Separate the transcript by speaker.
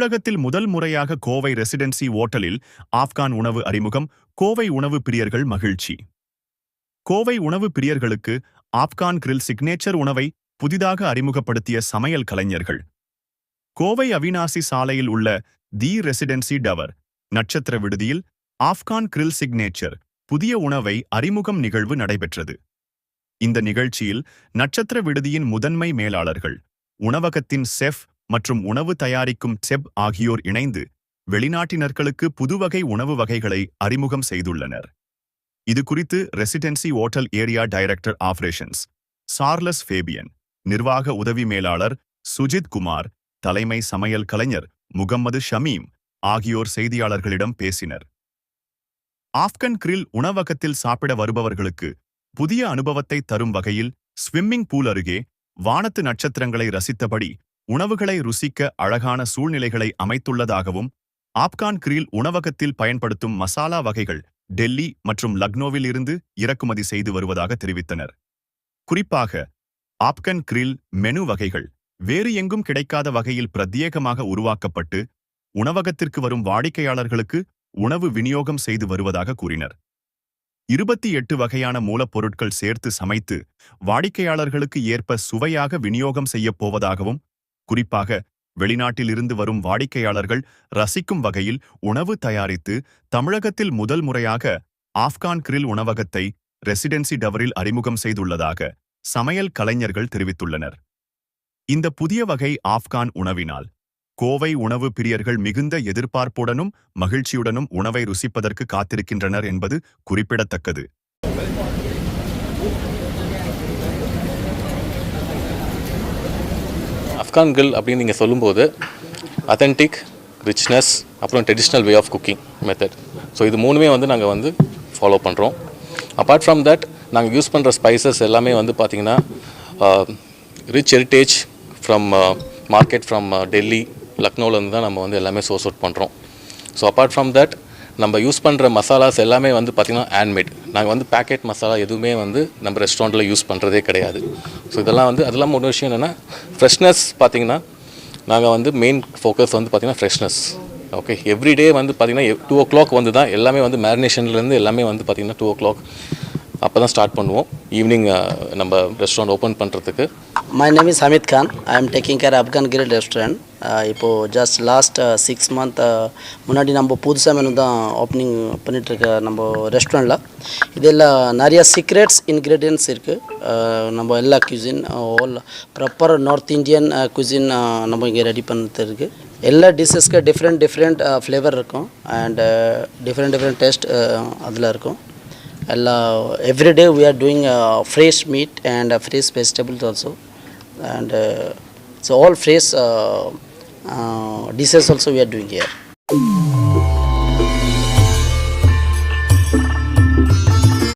Speaker 1: தமிழகத்தில் முதல் முறையாக கோவை ரெசிடென்சி ஓட்டலில் ஆப்கான் உணவு அறிமுகம் கோவை உணவு பிரியர்கள் மகிழ்ச்சி. கோவை உணவு பிரியர்களுக்கு ஆப்கான் கிரில் சிக்னேச்சர் உணவை புதிதாக அறிமுகப்படுத்திய சமையல் கலைஞர்கள். கோவை அவினாசி சாலையில் உள்ள தி ரெசிடென்சி டவர் நட்சத்திர விடுதியில் ஆப்கான் கிரில் சிக்னேச்சர் புதிய உணவை அறிமுகம் நிகழ்வு நடைபெற்றது. இந்த நிகழ்ச்சியில் நட்சத்திர விடுதியின் முதன்மை மேலாளர்கள் உணவகத்தின் செஃப் மற்றும் உணவு தயாரிக்கும் செப் ஆகியோர் இணைந்து வெளிநாட்டினர்களுக்கு புதுவகை உணவு வகைகளை அறிமுகம் செய்துள்ளனர். இது குறித்து residency hotel area director operations Charles Fabian நிர்வாக உதவி மேலாளர் சுஜித் குமார் தலைமை சமையல் கலைஞர் முகம்மது ஷமீம் ஆகியோர் செய்தியாளர்களிடம் பேசினர். ஆப்கன் கிரில் உணவகத்தில் சாப்பிட வருபவர்களுக்கு புதிய அனுபவத்தை தரும் வகையில் ஸ்விம்மிங் பூல் அருகே வானத்து நட்சத்திரங்களை ரசித்தபடி உணவுகளை ருசிக்க அழகான சூழ்நிலைகளை அமைத்துள்ளதாகவும் ஆப்கான் கிரில் உணவகத்தில் பயன்படுத்தும் மசாலா வகைகள் டெல்லி மற்றும் லக்னோவில் இருந்து இறக்குமதி செய்து வருவதாக தெரிவித்தனர். குறிப்பாக ஆப்கன் கிரில் மெனு வகைகள் வேறு எங்கும் கிடைக்காத வகையில் பிரத்யேகமாக உருவாக்கப்பட்டு உணவகத்திற்கு வரும் வாடிக்கையாளர்களுக்கு உணவு விநியோகம் செய்து வருவதாக கூறினர். இருபத்தி எட்டு வகையான மூலப்பொருட்கள் சேர்த்து சமைத்து வாடிக்கையாளர்களுக்கு ஏற்ப சுவையாக விநியோகம் செய்யப் போவதாகவும் குறிப்பாக வெளிநாட்டிலிருந்து வரும் வாடிக்கையாளர்கள் ரசிக்கும் வகையில் உணவு தயாரித்து தமிழகத்தில் முதல் முறையாக ஆப்கான் கிரில் உணவகத்தை ரெசிடென்சி டவரில் அறிமுகம் செய்துள்ளதாக சமையல் கலைஞர்கள் தெரிவித்துள்ளனர். இந்த புதிய வகை ஆப்கான் உணவினால் கோவை உணவு பிரியர்கள் மிகுந்த எதிர்பார்ப்புடனும் மகிழ்ச்சியுடனும் உணவை ருசிப்பதற்கு காத்திருக்கின்றனர் என்பது குறிப்பிடத்தக்கது.
Speaker 2: அஃப்கான் கில் அப்படின்னு நீங்கள் சொல்லும்போது அத்தன்டிக் ரிச்னஸ் அப்புறம் traditional way of cooking method so இது மூணுமே வந்து நாங்கள் வந்து ஃபாலோ பண்ணுறோம் அப்பார்ட் ஃப்ரம் தட் நாங்கள் யூஸ் பண்ணுற ஸ்பைசஸ் எல்லாமே வந்து பார்த்திங்கன்னா rich heritage from market from Delhi லக்னோலேருந்து தான் நம்ம வந்து எல்லாமே சோர்ஸ் அவுட் பண்ணுறோம் ஸோ அப்பார்ட் ஃப்ரம் தட் நம்ம யூஸ் பண்ணுற மசாலாஸ் எல்லாமே வந்து பார்த்திங்கன்னா ஹேண்ட்மேட் நாங்கள் வந்து பேக்கெட் மசாலா எதுவுமே வந்து நம்ம ரெஸ்டாரண்ட்டில் யூஸ் பண்ணுறதே கிடையாது. ஸோ இதெல்லாம் வந்து அதெல்லாம் ஒரு விஷயம் என்னென்னா ஃப்ரெஷ்னஸ் பார்த்திங்கன்னா நாங்கள் வந்து மெயின் ஃபோக்கஸ் வந்து பார்த்திங்கன்னா ஃப்ரெஷ்னஸ் ஓகே எவ்ரிடே வந்து பார்த்திங்கன்னா டூ ஓ கிளாக் வந்து தான் எல்லாமே வந்து மேரினேஷன்லேருந்து எல்லாமே வந்து பார்த்திங்கன்னா டூ ஓ கிளாக் அப்போ தான் ஸ்டார்ட் பண்ணுவோம் ஈவினிங் நம்ம ரெஸ்டாரண்ட் ஓப்பன் பண்ணுறதுக்கு
Speaker 3: my name is Amit Khan I am taking care Afghan grill restaurant இப்போது ஜஸ்ட் லாஸ்ட் சிக்ஸ் மந்த் முன்னாடி நம்ம புதுசாக மெனு தான் ஓப்பனிங் பண்ணிகிட்ருக்க நம்ம ரெஸ்டாரண்ட்டில் இதெல்லாம் நிறையா சீக்ரெட்ஸ் இன்க்ரீடியன்ஸ் இருக்குது நம்ம எல்லா cuisine all proper north Indian cuisine நம்ம இங்கே ரெடி பண்ணுறது இருக்குது எல்லா டிஷ்ஷஸ்க்கு டிஃப்ரெண்ட் டிஃப்ரெண்ட் ஃப்ளேவர் இருக்கும். அண்டு டிஃப்ரெண்ட் டிஃப்ரெண்ட் டேஸ்ட் அதில் இருக்கும். எல்லா everyday we are doing fresh meat and fresh vegetables also and so all fresh uh, this is also we are doing here.